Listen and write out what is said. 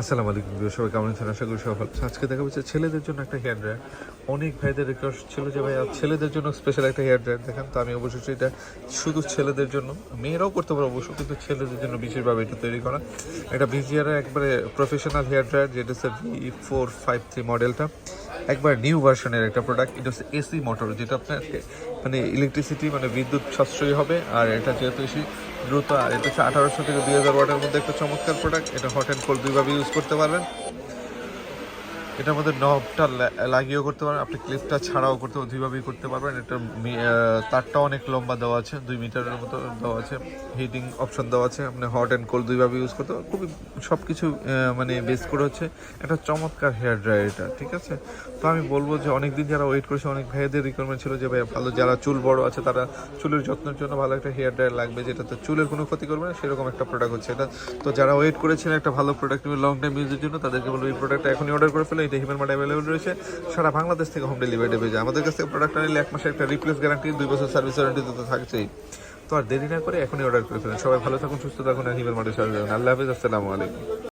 আসসালামু আলাইকুম সবাই কেমন আছেন? আশা করি সবাই ভালো। আজকে দেখা যাচ্ছে ছেলেদের জন্য একটা হেয়ার ড্রায়ার। অনেক ভাইদের রিকোয়েস্ট ছিল যে ভাই ছেলেদের জন্য স্পেশাল একটা হেয়ার ড্রায়ার দেখেন। তো আমি অবশ্যই এটা শুধু ছেলেদের জন্য, মেয়েরাও করতে পারে অবশ্য, কিন্তু ছেলেদের জন্য বিশেষভাবে এটা তৈরি করা। এটা বিজিআর একবারে প্রফেশনাল হেয়ার ড্রায়ার, যেটা হচ্ছে ভি ফোর ফাইভ থ্রি মডেলটা একবার নিউ ভার্সনের একটা প্রোডাক্ট এটা হচ্ছে এসি মোটর যেটা আপনার মানে ইলেকট্রিসিটি মানে বিদ্যুৎ সাশ্রয়ী হবে। আর এটা যেহেতু বেশি দ্রুত, আর এটা হচ্ছে আঠারোশো থেকে দুই হাজার ওয়াটের মধ্যে একটা চমৎকার প্রোডাক্ট এটা হট অ্যান্ড কোল্ড দুইভাবে ইউজ করতে পারবেন। এটার মধ্যে নবটা লাগিয়েও করতে পারবেন, আপনি ক্লিপটা ছাড়াও করতে দুইভাবেই করতে পারবেন। এটা তারটা অনেক লম্বা দেওয়া আছে, দুই মিটারের মতো দেওয়া আছে হিটিং অপশন দেওয়া আছে, আপনি হট অ্যান্ড কোল্ড দুইভাবে ইউজ করতে পারবেন। খুবই সব কিছু মানে বেস করে হচ্ছে। একটা চমৎকার হেয়ার ড্রায়ার এটা, ঠিক আছে? তো আমি বলব যে অনেক দিন যারা ওয়েট করেছে, অনেক ভাইদের রিকোয়ারমেন্ট ছিল যে ভাই ভালো যারা চুল বড় আছে, তারা চুলের যত্নের জন্য ভালো একটা হেয়ার ড্রায়ার লাগবে, যেটাতে চুলের কোনো ক্ষতি করবে না, সেরকম একটা প্রোডাক্ট হচ্ছে এটা। তো যারা ওয়েট করেছেন একটা ভালো প্রোডাক্ট লং টাইম ইউজের জন্য, তাদেরকে বলব, এই প্রোডাক্টটা এখনই অর্ডার করে ফেলে। এটা হিউম্যান মার্ট অ্যাভেলেবল রয়েছে, সারা বাংলাদেশ থেকে হোম ডেলিভারি পেয়ে যায়। আমাদের কাছ থেকে প্রোডাক্ট নিলে এক মাসে একটা রিপ্লেস গ্যারান্টি দুই বছর সার্ভিস ওয়ারেন্টি তো থাকছেই। তো আর দেরি না করে এখনই অর্ডার করে ফেলেন। সবাই ভালো থাকুন, সুস্থ থাকুন, আর হিমেল মার্টের সাথে আল্লাহ হাফিজ, আসসালামু আলাইকুম।